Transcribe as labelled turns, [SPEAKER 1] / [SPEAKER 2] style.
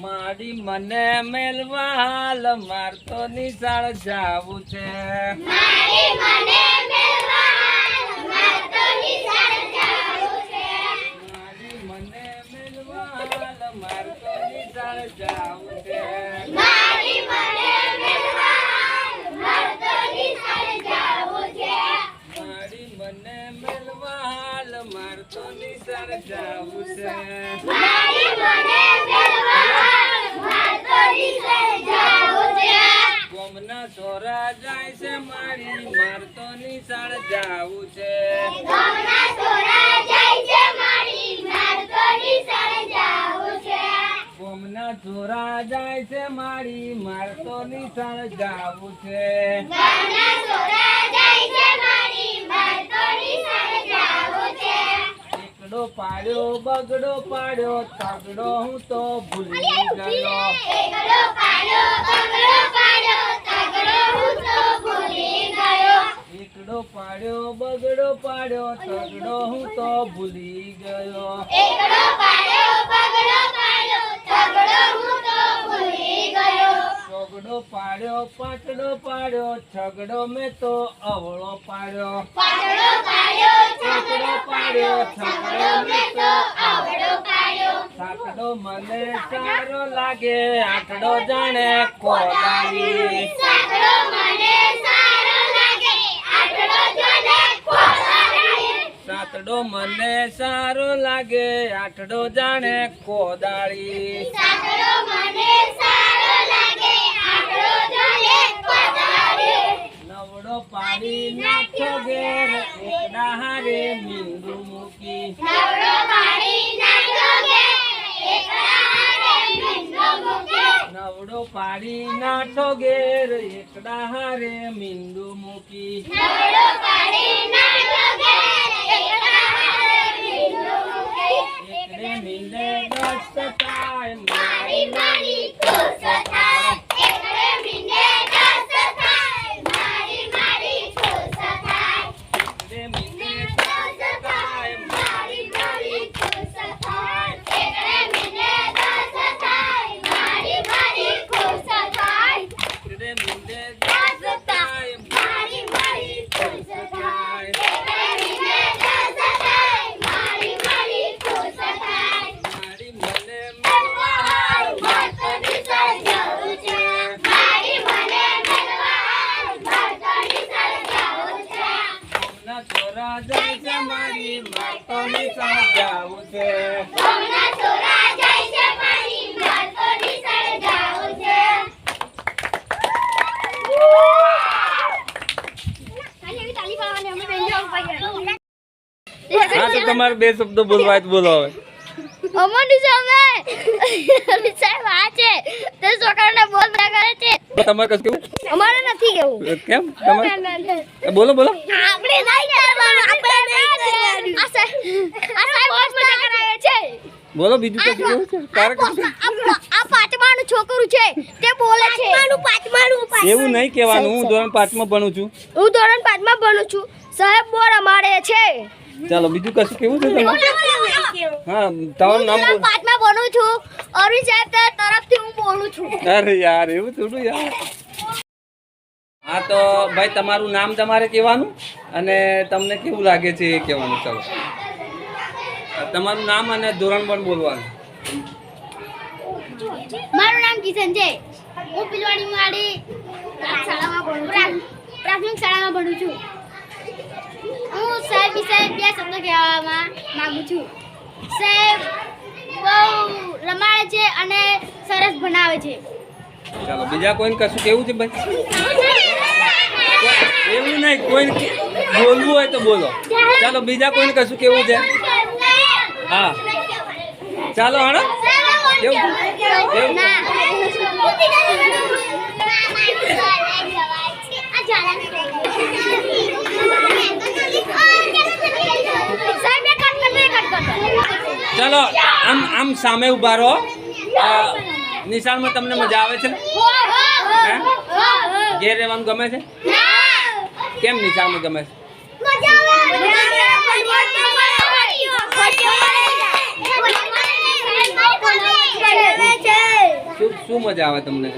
[SPEAKER 1] મારી મને મેલવા હાલ મારતો નિશાળ જાવું છે.
[SPEAKER 2] મારી મને મેલવા
[SPEAKER 1] છોરા જાય છે મારી મારતો નિશાળ જાવું છે.
[SPEAKER 2] ગામના છોરા જાય છે મારી મારતો નિશાળ જાવું છે.
[SPEAKER 1] ગોમના છોરા જાય છે મારી મારતો નિશાળ જાવું છે
[SPEAKER 2] ગામના છોરા જાય છે મારી મારતો નિશાળ જાવું છે
[SPEAKER 1] એકડો પાડ્યો બગડો પાડ્યો તગડો હું તો ભૂલી ગયો
[SPEAKER 2] એકડો પાડ્યો બગડો પાડ્યો તગડો હું તો ભૂલી ગયો
[SPEAKER 1] એકડો પાડ્યો બગડો પાડ્યો તગડો હું તો ભૂલી ગયો
[SPEAKER 2] એકડો પાડ્યો બગડો પાડ્યો તગડો હું તો ભૂલી ગયો
[SPEAKER 1] ચોગડો પાડ્યો પાટડો પાડ્યો છગડો મેં તો અવળો પાડ્યો
[SPEAKER 2] પાટડો પાડ્યો છગડો પાડ્યો છગડો મેં આવડો પાડ્યો
[SPEAKER 1] સાકડો મને સારો લાગે આટડો જાણે કોદાળી
[SPEAKER 2] સાકડો મને સારો લાગે આટલો જોને કોલાડે
[SPEAKER 1] સાતડો મને સારો લાગે આઠડો જાણે કોદાળી
[SPEAKER 2] સાકડો મને સારો લાગે આટલો જોને કોલાડે
[SPEAKER 1] નવડો પાડી નાખો ઘેર, એકડા હારે મીંડું મૂકી.
[SPEAKER 2] નવડો પાડી નાખ્યો
[SPEAKER 1] ઘેર એકડા હારે મીંડું મૂકી
[SPEAKER 2] નાખ્યો મીંડો
[SPEAKER 1] થાય,
[SPEAKER 2] મારી મારી થાય એકડે મીંડે દસ થાય મારી મારી ખુશ થાય
[SPEAKER 1] એકડે મીંડે
[SPEAKER 2] ખુશ થાય મારી મારી ખુશ થાય એકડે મીંડે દસ થાય મારી મારી ખુશ થાય
[SPEAKER 1] એકડે મીંડે
[SPEAKER 2] દસ
[SPEAKER 1] દસ્ત
[SPEAKER 2] થાય
[SPEAKER 1] થાય
[SPEAKER 2] મારી મારી ખુશ થાય એકડે મીંડે દસ થાય મારી મારી ખુશ થાય
[SPEAKER 1] મારી મને
[SPEAKER 2] મેલવા
[SPEAKER 1] મળવા
[SPEAKER 2] ભારતો નિશાળ જવું છે મારી મને મેલવા ભારતો નિશાળ જવું છે
[SPEAKER 1] ના છોરા જાય છે મારી માતો નિશાળ છે
[SPEAKER 2] ગામના છોરા જાય છે મારી ભારતો નિશાળ છે
[SPEAKER 1] હા, તો તમારે બે શબ્દો બોલવા બોલો હવે.
[SPEAKER 2] અમારી સામે સાહેબ, આ છે. તે બોલ ના કરે છે.
[SPEAKER 1] તમારે કશું કેવું?
[SPEAKER 2] અમારે નથી કેવું.
[SPEAKER 1] કેમ? તમારે? બોલો બોલો.
[SPEAKER 2] આપણે નહીં કરવાનું આપણે નહીં કરવાનું. આ સાહેબ આ સાહેબ બહુ કરાવે છે.
[SPEAKER 1] બોલો બીજું કશું કેવું છે? તારે
[SPEAKER 2] આ આ પાંચમાનું છોકરું છે તે બોલે છે. પાંચમાનું પાંચમાનું
[SPEAKER 1] એવું નહીં કહેવાનું હું ધોરણ પાંચમાં ભણું છું.
[SPEAKER 2] હું ધોરણ પાંચમાં ભણું છું. સાહેબ બોર અમારે છે.
[SPEAKER 1] ચાલો બીજું કશું કેવું છે તમારે? હા તમારું નામ
[SPEAKER 2] પાંચમાં ભણું છું. અરવિંદ સાહેબ તરફથી હું બોલું છું.
[SPEAKER 1] અરે યાર એવું થોડું યાર. હા તો ભાઈ તમારું નામ તમારે કહેવાનું? અને તમને કેવું લાગે છે એ કહેવાનું? ચાલો. તમારું નામ અને ધોરણ પણ બોલવાનું.
[SPEAKER 2] મારું નામ કિશન છે. હું પિલવાડી મારી શાળામાં પ્રાથમિક શાળામાં ભણું છું. હું સાહેબ વિશે બે શબ્દ કહેવામાં માગું છું. સાહેબ રમાડે છે અને સરસ ભણાવે છે.
[SPEAKER 1] ચાલો, બીજા કોઈને કશું કેવું છે ભાઈ? એવું નહીં, કોઈને બોલવું હોય તો બોલો. ચાલો, બીજા કોઈને કશું કેવું છે? હા. ચાલો હણો કેવું કેવું ચાલો આમ આમ સામે ઊભા રહો. નિશાળમાં તમને મજા આવે છે? ઘેર રહેવાનું ગમે છે? કેમ નિશાળમાં ગમે છે? શું મજા આવે તમને?